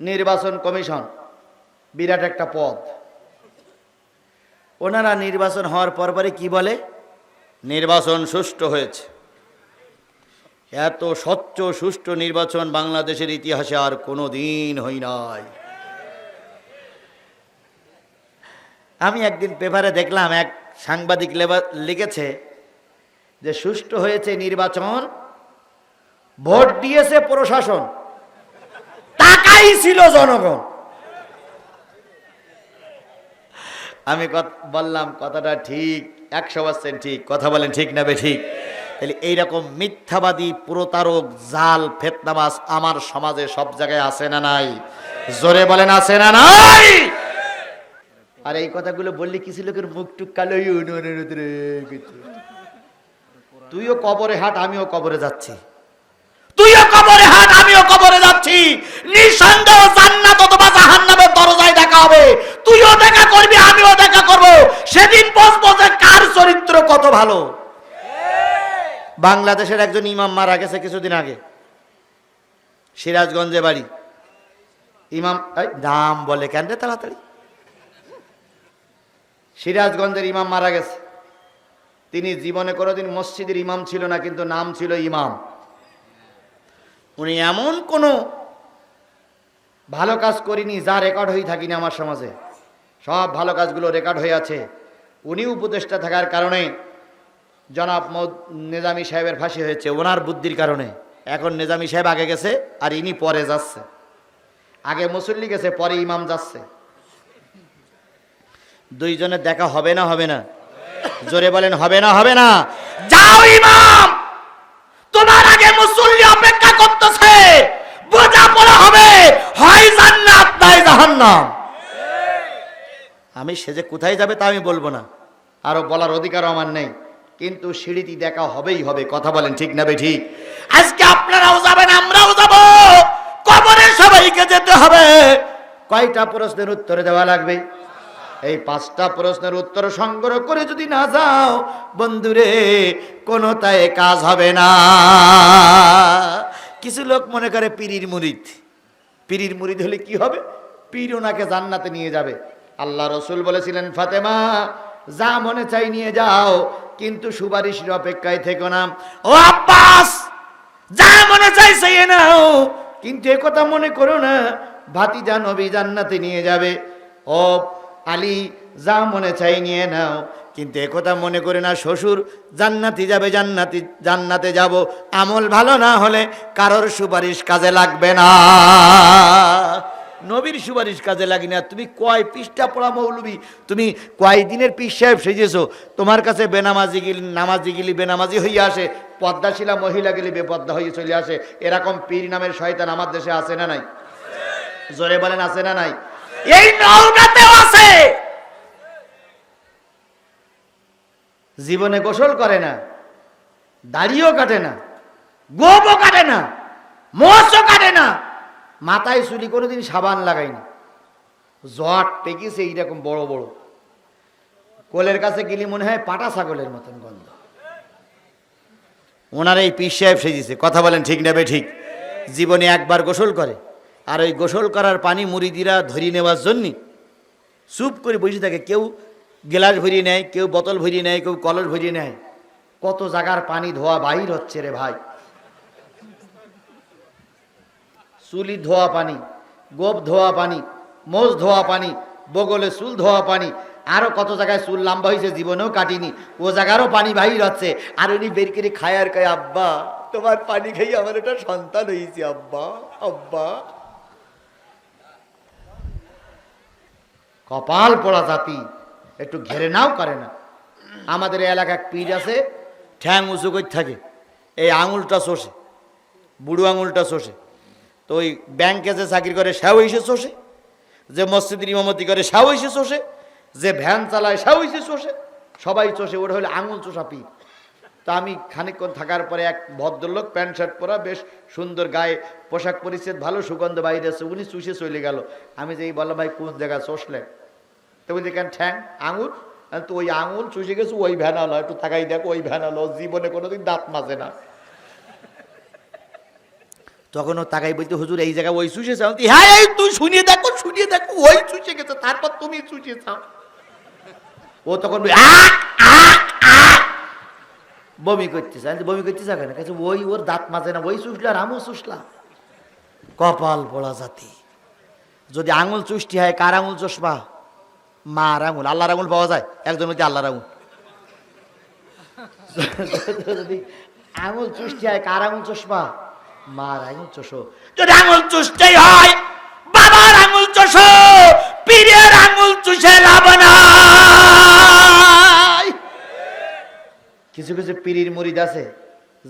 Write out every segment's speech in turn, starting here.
নির্বাচন কমিশন, বিরাট একটা পদ। ওনারা নির্বাচন হওয়ার পরপরে কি বলে? নির্বাচন সুষ্ঠু হয়েছে। এত স্বচ্ছ, সুষ্ঠু নির্বাচন বাংলাদেশের ইতিহাসে আর কোনো দিন হই নাই। আমি একদিন পেপারে দেখলাম, এক সাংবাদিক লিখেছে যে সুষ্ঠু হয়েছে নির্বাচন, ভোট দিয়েছে প্রশাসন। টাকাই ছিল জনগণ। আমি বললাম কথাটা ঠিক একশো পার্সেন্ট ঠিক কথা বলেন ঠিক না ঠিক? তাহলে এইরকম মিথ্যাবাদী প্রতারক জাল ফেতনাবাস আমার সমাজে সব জায়গায় আছে না নাই? জোরে বলেন আছে না নাই? আর এই কথাগুলো বললে কিছু লোকের মুখ টুক কালো? তুইও কবরে হাট আমিও কবরে যাচ্ছি। তুইও কবরে হাট আমিও কবরে যাচ্ছি নিঃসন্দেহ জান্নাত অথবা জাহান্নামের দরজায় দেখা হবে তুইও দেখা করবি আমিও দেখা করব সেদিন বুঝব যে কার চরিত্র কত ভালো? বাংলাদেশের একজন ইমাম মারা গেছে কিছুদিন আগে। সিরাজগঞ্জে বাড়ি। ইমাম নাম বলে কেন রে তাড়াতাড়ি? সিরাজগঞ্জের ইমাম মারা গেছে। তিনি জীবনে কোনোদিন মসজিদের ইমাম ছিল না, কিন্তু নাম ছিল ইমাম। উনি এমন কোনো ভালো কাজ করিনি যা রেকর্ড হয়ে থাকিনি আমার সমাজে। সব ভালো কাজগুলো রেকর্ড হয়ে আছে। উনি উপদেষ্টা থাকার কারণে জনাব নেজামি সাহেবের ফাঁসি হয়েছে, ওনার বুদ্ধির কারণে। এখন নেজামি সাহেব আগে গেছে আর ইনি পরে যাচ্ছে। আগে মুসল্লি গেছে, পরে ইমাম যাচ্ছে। দুইজনের দেখা হবে না হবে না। জোরে বলেন, হবে না হবে না। যাও ইমাম! তোমার আগে মুসল্লি অপেক্ষা করতেছে বোঝা পড়া হবে হয় জান্নাত নাই জাহান্নাম আমি সে যে কোথায় যাবে তা আমি বলব না। আরও বলার অধিকার আমার নেই। কিন্তু সিঁড়িটি দেখা হবেই হবে, কথা বলেন ঠিক না ঠিক আজকে আপনারাও যাবেন, আমরাও যাব। কবরে সবাইকে যেতে হবে। কয়টা প্রশ্নের উত্তরে দেওয়া লাগবে? এই পাঁচটা প্রশ্নের উত্তর সংগ্রহ করে যদি না যাও, বন্ধুরে, কোনোটায় কাজ হবে না। কিছু লোক মনে করে পীরির মুরিদ। পীরির মুরিদ হলে কি হবে? পীর ওনাকে জান্নাতে নিয়ে যাবে। আল্লাহ রসুল বলেছিলেন, ফাতেমা, যা মনে চাই নিয়ে যাও, কিন্তু সুপারিশের অপেক্ষায় থেকো না। ও আব্বাস, যা মনে চাই সেই নাও, কিন্তু একথা মনে করো না, ভাতিজা নবী জান্নাতে নিয়ে যাবে। ও আলী, যা মনে চাই নিয়ে নাও, কিন্তু একথা মনে করে না, শ্বশুর জান্নাতি যাবে, জান্নাতি, জান্নাতে যাব। আমল ভালো না হলে কারোর সুপারিশ কাজে লাগবে না। নবীর সুপারিশ কাজে লাগি না। তুমি কয় পৃষ্ঠা পড়া মৌলবি? তুমি কয় দিনের পিস সাহেব সেজেছো? তোমার কাছে বেনামাজি গিলি, নামাজি গিলি, বেনামাজি হইয়া আসে। পদ্মাশীলা মহিলা গেলি বেপদ্মা হয়ে চলে আসে। এরকম পীর নামের শয়তান আমার দেশে আছে না নাই? জোরে বলেন, আছে না নাই? এই আছে! জীবনে গোসল করে না, দাড়িও কাটে না, গোবও কাটে না, মোষও কাটে না। মাথায় চুলি, কোনোদিন সাবান লাগায়নি জট টেকিছে এইরকম বড় বড়। কোলের কাছে গেলে মনে হয় পাটা ছাগলের মতন গন্ধ। ওনার এই পিস সাহেব সেজিছে। কথা বলেন, ঠিক নেবে ঠিক? জীবনে একবার গোসল করে। আর ওই গোসল করার পানি মুড়িদিরা ধরিয়ে নেওয়ার জন্য চুপ করে বসে থাকে। কেউ গ্লাস ভরিয়ে নেয়, কেউ বোতল ভরিয়ে নেয়, কেউ কলস ভরিয়ে নেয়। কত জায়গার পানি ধোয়া বাহির হচ্ছে রে ভাই। চুলি ধোয়া পানি গোপ ধোয়া পানি, মোজ ধোয়া পানি, বগলে চুল ধোয়া পানি, আরও কত জায়গায় চুল লম্বা হয়েছে জীবনেও কাটিনি। ও জায়গারও পানি বাহির হচ্ছে আর উনি বের করে খায় আর কয় আব্বা, তোমার পানি খেয়ে আমার একটা সন্তান হয়েছে আব্বা আব্বা। কপাল পড়া জাতি, একটু ঘেরে নাও করে না। আমাদের এই এলাকায় পীর আছে, ঠ্যাং উঁচু করে থাকে। এই আঙুলটা চষে বুড়ো আঙুলটা চষে তো ওই ব্যাংকে যে চাকরি করে সেও এসে চষে যে মসজিদের ইমামতি করে সেও এসে চষে যে ভ্যান চালায় সেও এসে চষে সবাই চষে ওটা হলে আঙুল চষা পীর। তা আমি খানিকক্ষণ থাকার পরে এক ভদ্রলোক প্যান্ট শার্ট পরা বেশ সুন্দর গায়ে পোশাক পরিচ্ছেদ, ভালো সুগন্ধ বাইরে আছে, উনি চুষে চলে গেল। আমি যে এই বললাম, ভাই, কোন জায়গায় চষলে তো বলছি, কেন, ঠ্যাং, আঙুল? তো ওই আঙুল চুষে গেছে, ওই ভ্যানালো একটু থাকাই দেখো, ওই ভ্যানালো জীবনে কোনোদিন দাঁত মাজে না। তখন ও তাকাই বলতে হুজুর, এই জায়গায় ওই চুষে চাও? হ্যাঁ এই তুই শুনিয়ে দেখো শুনিয়ে দেখো, ওই চুষে গেছে, তারপর তুমি চুষে চাও। ও তখন। বমি করতেছে। আমি বমি করতেছে কেন? কাছে, ওই ওর দাঁত মাজে না, ওই চুষলা আর আমও চুষলাম। কপাল পড়া জাতি। যদি আঙুল চুষ্টি হয়, কার আঙুল চশমা? মার আঙুল। আল্লাহর আঙুল পাওয়া যায়? একজন হচ্ছে আল্লাহর আঙুল। যদি আঙুল চুষ্টি হয়, কার আঙুল চশমা? মার আঙুল চষো। যদি আঙুল চুষতেই হয় বাবার আঙুল চষো পীরের আঙুল চুষে লাভ নাই। কিছু কিছু পীরির মুরিদ আছে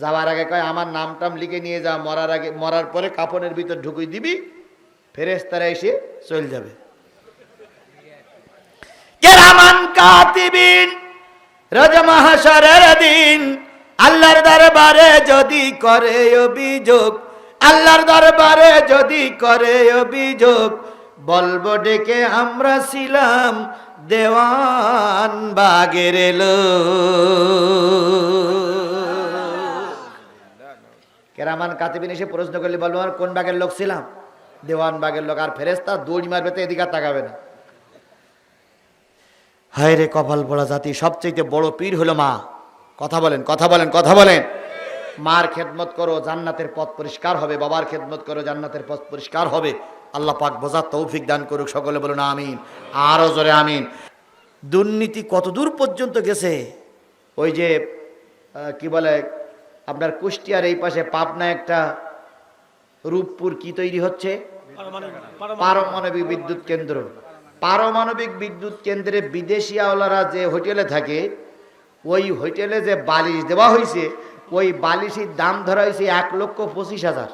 যাওয়ার আগে কয় আমার নাম টাম লিখে নিয়ে যা মরার আগে মরার পরে কাপনের ভিতর ঢুকুই দিবি ফেরেস্তারা এসে চলে যাবে। কেরামান কাতিবিন রাজা মাহাসারের দিন আল্লাহর দরবারে যদি করে অভিযোগ, আল্লাহর দরবারে যদি করে অভিযোগ, বলব ডেকে আমরা ছিলাম দেওয়ান বাগের কেরামান কাতিবিন এসে প্রশ্ন করলে বলব, আর কোন বাগের লোক ছিলাম? দেওয়ান বাগের লোক, আর ফেরেস্তা দৌড়ি মারবে তো এদিকে তাকাবে না। হায় রে কপাল পড়া জাতি সবচেয়ে বড় পীর হলো মা। কথা বলেন কথা বলেন কথা বলেন। মার খেদমত করো, জান্নাতের পথ পরিষ্কার হবে, বাবার খেদমত করো, জান্নাতের পথ পরিষ্কার হবে। আল্লাহ পাক বোঝার তৌফিক দান করুক, সকলে বলুন আমিন আরও জোরে আমিন। দুর্নীতি কতদূর পর্যন্ত গেছে? ওই যে কি বলে, আপনার কুষ্টিয়ার এই পাশে পাবনা একটা রূপপুর কি তৈরি হচ্ছে? পারমাণবিক বিদ্যুৎ কেন্দ্র। পারমাণবিক বিদ্যুৎ কেন্দ্রে বিদেশি আওলারা যে হোটেলে থাকে ওই হোটেলে যে বালিশ দেওয়া হয়েছে ওই বালিশের দাম ধরা হয়েছে এক লক্ষ পঁচিশ হাজার।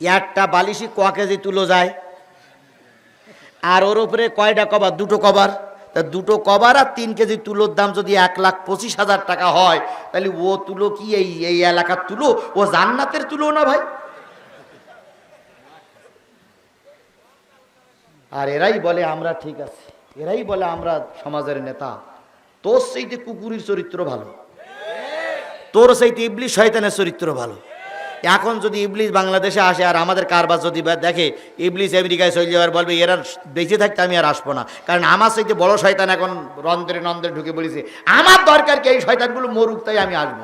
একটা বালিশই ক কেজি তুলো যায়? আর ওর উপরে কয়টা কভার? দুটো কভার। তা দুটো কভার আর তিন কেজি তুলোর দাম যদি এক লাখ পঁচিশ হাজার টাকা হয়, তাহলে ও তুলো কি এই এই এলাকার তুলো? ও জান্নাতের তুলো না ভাই? আর এরাই বলে আমরা ঠিক আছে। এরাই বলে আমরা সমাজের নেতা। তোর সেইতে কুকুরের চরিত্র ভালো। তোর সেইতে ইবলিশ শয়তানের চরিত্র ভালো। এখন যদি ইবলিশ বাংলাদেশে আসে আর আমাদের কারবার যদি দেখে, ইবলিশ আমেরিকায় চলে যাওয়ার বলবে, এরা বেঁচে থাকতে আমি আর আসব না। কারণ আমার সেইতে বড় শয়তান এখন রন্ধ্রে নন্দ্রে ঢুকে পড়েছে। আমার দরকার কি এই শয়তানগুলো মরুক, তাই আমি আসব।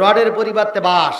রডের পরিবর্তে বাস।